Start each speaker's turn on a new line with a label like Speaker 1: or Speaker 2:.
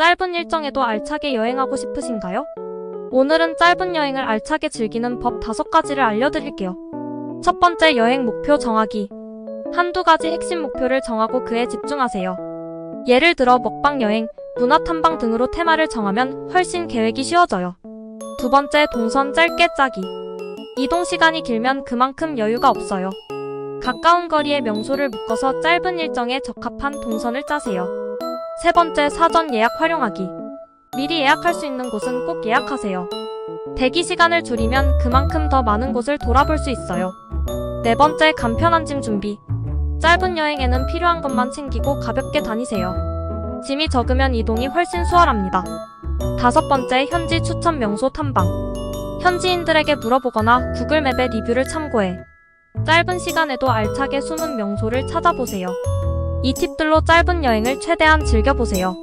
Speaker 1: 짧은 일정에도 알차게 여행하고 싶으신가요? 오늘은 짧은 여행을 알차게 즐기는 법 5가지를 알려드릴게요. 첫 번째 여행 목표 정하기. 한두 가지 핵심 목표를 정하고 그에 집중하세요. 예를 들어 먹방 여행, 문화 탐방 등으로 테마를 정하면 훨씬 계획이 쉬워져요. 두 번째 동선 짧게 짜기. 이동 시간이 길면 그만큼 여유가 없어요. 가까운 거리의 명소를 묶어서 짧은 일정에 적합한 동선을 짜세요. 세 번째 사전 예약 활용하기. 미리 예약할 수 있는 곳은 꼭 예약하세요. 대기 시간을 줄이면 그만큼 더 많은 곳을 돌아볼 수 있어요. 네 번째 간편한 짐 준비. 짧은 여행에는 필요한 것만 챙기고 가볍게 다니세요. 짐이 적으면 이동이 훨씬 수월합니다. 다섯 번째 현지 추천 명소 탐방. 현지인들에게 물어보거나 구글맵의 리뷰를 참고해. 짧은 시간에도 알차게 숨은 명소를 찾아보세요. 이 팁들로 짧은 여행을 최대한 즐겨보세요.